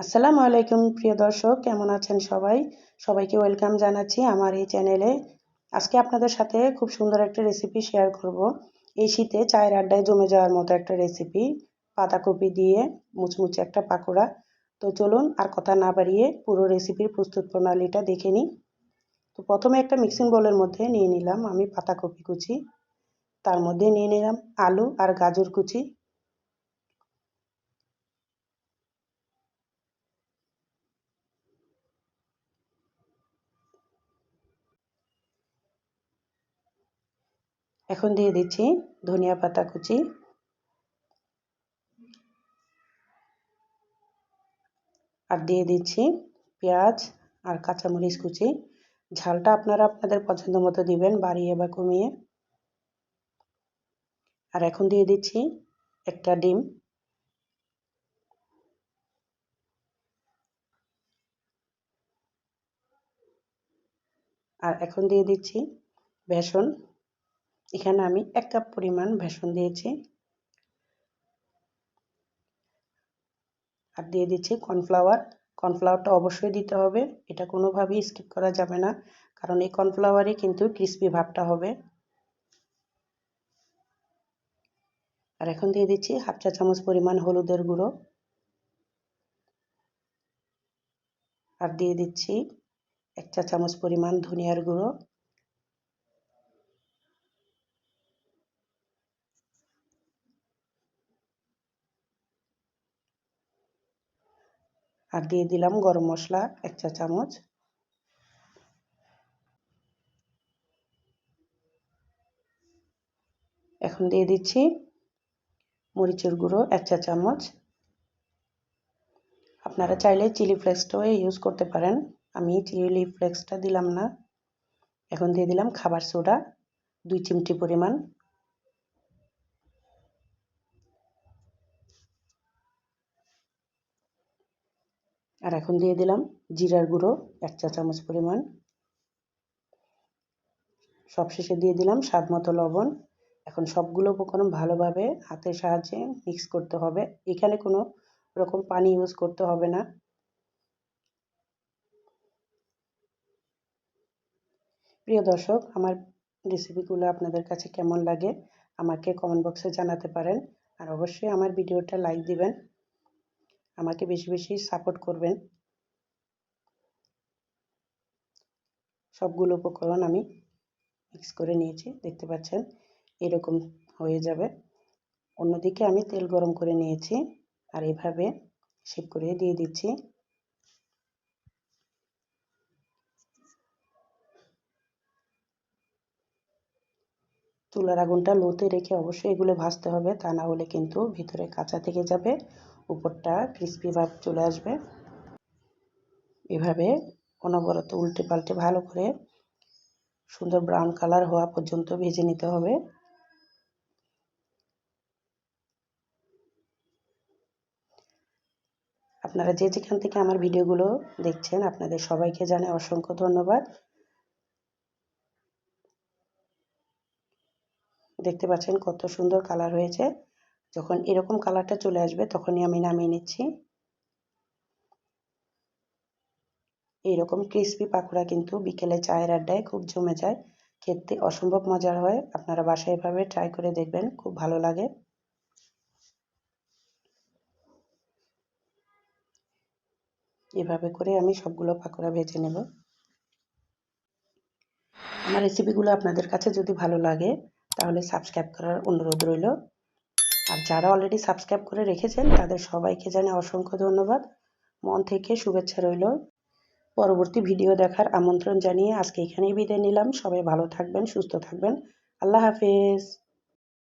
আসসালামু আলাইকুম, প্রিয় দর্শক, কেমন আছেন সবাই? সবাইকে ওয়েলকাম জানাচ্ছি আমার এই চ্যানেলে। আজকে আপনাদের সাথে খুব সুন্দর একটা রেসিপি শেয়ার করব। এই শীতে চায়ের আড্ডায় জমে যাওয়ার মতো একটা রেসিপি পাতাকপি দিয়ে মুচমুচে একটা পাকোড়া। তো চলুন আর কথা না বাড়িয়ে পুরো রেসিপির প্রস্তুত প্রণালীটা দেখে নিই। তো প্রথমে একটা মিক্সিং বোলের মধ্যে নিয়ে নিলাম আমি পাতাকপি কুচি। তার মধ্যে নিয়ে নিলাম আলু আর গাজর কুচি। এখন দিয়ে দিচ্ছি ধনিয়া পাতা কুচি। আর দিয়ে দিচ্ছি পেঁয়াজ আর কাঁচামরিচ কুচি। ঝালটা আপনারা আপনাদের পছন্দ মতো দিবেন, বাড়িয়ে বা কমিয়ে। আর এখন দিয়ে দিচ্ছি একটা ডিম। আর এখন দিয়ে দিচ্ছি বেসন। এখানে আমি এক কাপ পরিমাণ বেসন দিয়েছি। আর দিয়ে দিচ্ছি কর্নফ্লাওয়ার। কর্নফ্লাওয়ারটা অবশ্যই দিতে হবে। এটা কোনোভাবেই স্কিপ করা যাবে না, কারণ এই কর্নফ্লাওয়ারে কিন্তু ক্রিস্পি ভাবটা হবে। আর এখন দিয়ে দিচ্ছি হাফ চা চামচ পরিমাণ হলুদের গুঁড়ো। আর দিয়ে দিচ্ছি এক চা চামচ পরিমাণ ধনিয়ার গুঁড়ো। আর দিয়ে দিলাম গরম মশলা এক চা চামচ। এখন দিয়ে দিচ্ছি মরিচের গুঁড়ো এক চা চামচ। আপনারা চাইলে চিলি ফ্লেক্সটাও ইউজ করতে পারেন। আমি চিলি ফ্লেক্সটা দিলাম না। এখন দিয়ে দিলাম খাবার সোডা, দুই চিমটি পরিমাণ। আর এখন দিয়ে দিলাম জিরার গুঁড়ো, এক চা চামচ পরিমাণ। সবশেষে দিয়ে দিলাম স্বাদ মতো লবণ। এখন সবগুলো উপকরণ ভালোভাবে হাতের সাহায্যে মিক্স করতে হবে। এখানে কোনো রকম পানি ইউজ করতে হবে না। প্রিয় দর্শক, আমার রেসিপিগুলো আপনাদের কাছে কেমন লাগে আমাকে কমেন্ট বক্সে জানাতে পারেন। আর অবশ্যই আমার ভিডিওটা লাইক দিবেন। আমাকে বেশি বেশি সাপোর্ট করবেন। সবগুলো উপকরণ আমি মিক্স করে নিয়েছি, দেখতে পাচ্ছেন? এরকম হয়ে যাবে। অন্যদিকে আমি তেল গরম করে নিয়েছি আর এভাবে শেপ করে দিয়ে দিচ্ছি। চুলার আগুনটা লোতে রেখে অবশ্যই এগুলো ভাজতে হবে, তা না হলে কিন্তু ভিতরে কাঁচা থেকে যাবে। উপরটা ক্রিস্পি ভাব চলে আসবে। এভাবে অনবরত উল্টে পাল্টে ভালো করে সুন্দর ব্রাউন কালার হওয়া পর্যন্ত ভেজে নিতে হবে। আপনারা যে যেখান থেকে আমার ভিডিওগুলো দেখছেন, আপনাদের সবাইকে জানাই অসংখ্য ধন্যবাদ। দেখতে পাচ্ছেন কত সুন্দর কালার হয়েছে। যখন এরকম কালারটা চলে আসবে তখনই আমি নামিয়ে নিচ্ছি। এইরকম ক্রিসপি পাকোড়া কিন্তু বিকেলে চায়ের আড্ডায় খুব জমে যায়। খেতে অসম্ভব মজার হয়। আপনারা বাসায় এভাবে ট্রাই করে দেখবেন, খুব ভালো লাগে। এভাবে করে আমি সবগুলো পাকোড়া ভেজে নেব। আমার রেসিপিগুলো আপনাদের কাছে যদি ভালো লাগে, তাহলে সাবস্ক্রাইব করার অনুরোধ রইল। আর যারা অলরেডি সাবস্ক্রাইব করে রেখেছেন, তাদের সবাইকে জানে অসংখ্য ধন্যবাদ। মন থেকে শুভেচ্ছা রইল। পরবর্তী ভিডিও দেখার আমন্ত্রণ জানিয়ে আজকে এখানেই বিদায় নিলাম। সবাই ভালো থাকবেন, সুস্থ থাকবেন। আল্লাহ হাফেজ।